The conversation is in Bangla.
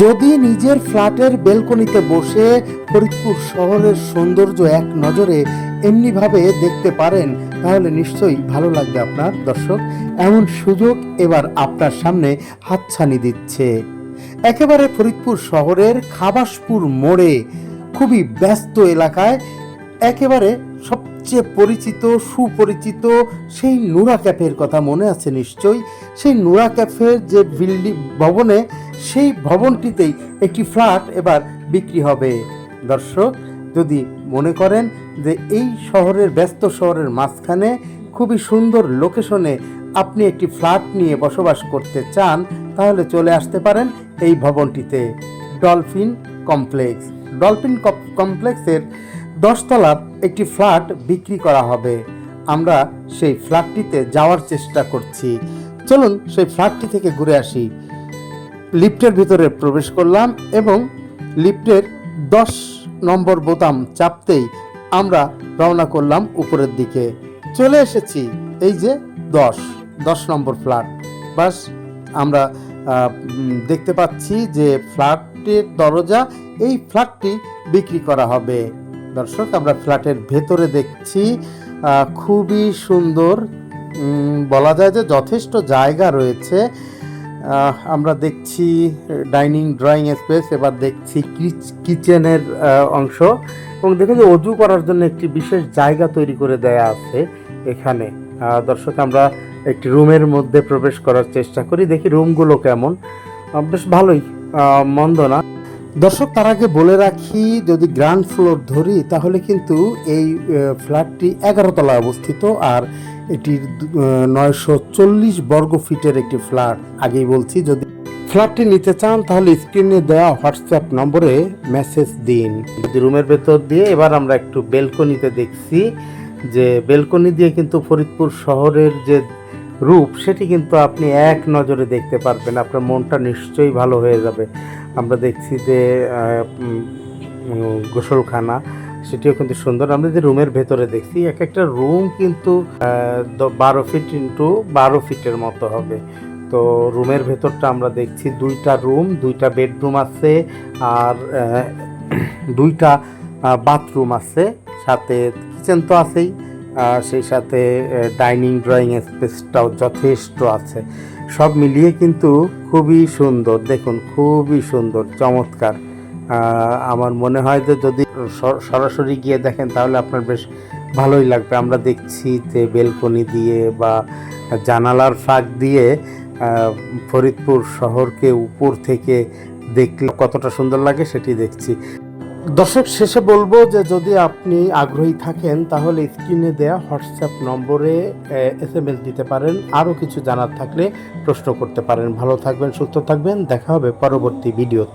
যদি নিজের ফ্ল্যাটের বেলকনিতে বসে ফরিদপুর শহরের সৌন্দর্য এক নজরে এমনিভাবে দেখতে পারেন, তাহলে নিশ্চয়ই ভালো লাগবে আপনার দর্শক। এমন সুযোগ এবার আপনার সামনে হাতছানি দিচ্ছে। একেবারে ফরিদপুর শহরের খাবাসপুর মোড়ে, খুবই ব্যস্ত এলাকায়, একেবারে সবচেয়ে পরিচিত, সুপরিচিত সেই নুরা ক্যাফের কথা মনে আছে নিশ্চয়ই? সেই নুরা ক্যাফের যে বিল্ডিং ভবনে সেই ভবনটিতেই একটি ফ্ল্যাট এবার বিক্রি হবে। দর্শক, যদি মনে করেন যে এই শহরের ব্যস্ত শহরের মাঝখানে খুবই সুন্দর লোকেশনে আপনি একটি ফ্ল্যাট নিয়ে বসবাস করতে চান, তাহলে চলে আসতে পারেন এই ভবনটিতে। Dolphin complex. ডলফিন কমপ্লেক্সের দশতলার একটি ফ্ল্যাট বিক্রি করা হবে। আমরা সেই ফ্ল্যাটটিতে যাওয়ার চেষ্টা করছি। চলুন সেই ফ্ল্যাটটি থেকে ঘুরে আসি। লিফটের ভিতরে প্রবেশ করলাম এবং লিফটের দশ নম্বর বোতাম চাপতেই আমরা রওনা করলাম উপরের দিকে। চলে এসেছি এই যে দশ দশ নম্বর ফ্ল্যাট। বাস, আমরা দেখতে পাচ্ছি যে ফ্ল্যাটের দরজা, এই ফ্ল্যাটটি বিক্রি করা হবে। দর্শক, আমরা ফ্ল্যাটের ভেতরে দেখছি খুবই সুন্দর বলা যায় যে যথেষ্ট জায়গা রয়েছে। আমরা দেখছি ডাইনিং, ড্রয়িং স্পেস, এবার দেখছি কিচেনের অংশ। এবং দেখুন যে অজু করার জন্য একটি বিশেষ জায়গা তৈরি করে দেয়া আছে এখানে। দর্শক, আমরা একটি রুমের মধ্যে প্রবেশ করার চেষ্টা করি, দেখি রুমগুলো কেমন। বেশ ভালোই মন্দ না। দর্শক, তার আগে বলে রাখি, যদি গ্রাউন্ড ফ্লোর ধরি, তাহলে কিন্তু এই ফ্ল্যাটটি তলায় অবস্থিত। আর এটির নয়শো চল্লিশ বর্গ ফিটের একটি ফ্ল্যাট আগেই বলছি, যদি ফ্ল্যাটটি নিতে চান, তাহলে স্ক্রিনে দেওয়া হোয়াটসঅ্যাপ নম্বরে মেসেজ দিন। যদি রুমের ভেতর দিয়ে, এবার আমরা একটু বেলকনিতে দেখছি যে বেলকনি দিয়ে কিন্তু ফরিদপুর শহরের যে রূপ, সেটি কিন্তু আপনি এক নজরে দেখতে পারবেন। আপনার মনটা নিশ্চয়ই ভালো হয়ে যাবে। আমরা দেখছি যে গোসলখানা, সেটিও কিন্তু সুন্দর। আমরা যে রুমের ভেতরে দেখছি এক একটা রুম কিন্তু বারো ফিট ইন্টু বারো ফিটের মতো হবে। তো রুমের ভেতরটা আমরা দেখছি দুইটা রুম, দুইটা বেডরুম আছে, আর দুইটা বাথরুম আছে, সাথে কিচেন তো আছেই। সেই সাথে ডাইনিং ড্রয়িং স্পেসটাও যথেষ্ট আছে। সব মিলিয়ে কিন্তু খুবই সুন্দর, দেখুন খুবই সুন্দর, চমৎকার। আমার মনে হয় যে যদি সরাসরি গিয়ে দেখেন তাহলে আপনার বেশ ভালোই লাগবে। আমরা দেখছি যে বেলকনি দিয়ে বা জানালার ফাঁক দিয়ে ফরিদপুর শহরকে উপর থেকে দেখলে কতটা সুন্দর লাগে সেটি দেখছি। দর্শক শেষে বলব যে যদি আপনি আগ্রহী থাকেন, তাহলে স্ক্রিনে দেয়া হোয়াটসঅ্যাপ নম্বরে এস এম এস দিতে পারেন। আরও কিছু জানার থাকলে প্রশ্ন করতে পারেন। ভালো থাকবেন, সুস্থ থাকবেন। দেখা হবে পরবর্তী ভিডিওতে।